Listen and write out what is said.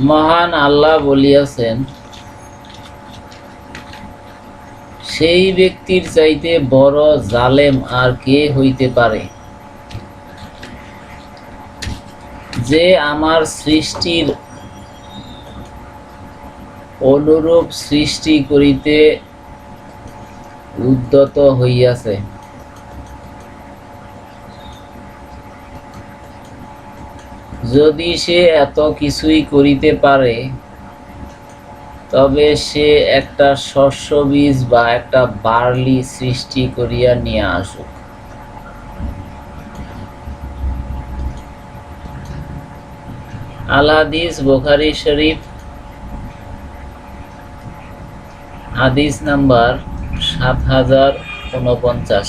মহান আল্লাহ বলিয়াছেন, সেই ব্যক্তির চাইতে বড় জালেম আর কে হইতে পারে? যে আমার সৃষ্টির অনুরূপ সৃষ্টি করিতে উদ্যত হইয়াছে। যদি সে এত কিছুই করিতে পারে, তবে সে একটা শস্য বীজ বা একটা বার্লি সৃষ্টি করিয়া নিয়ে আসুক। আলাদিস বোখারি শরীফ, হাদিস নাম্বার সাত হাজার উনপঞ্চাশ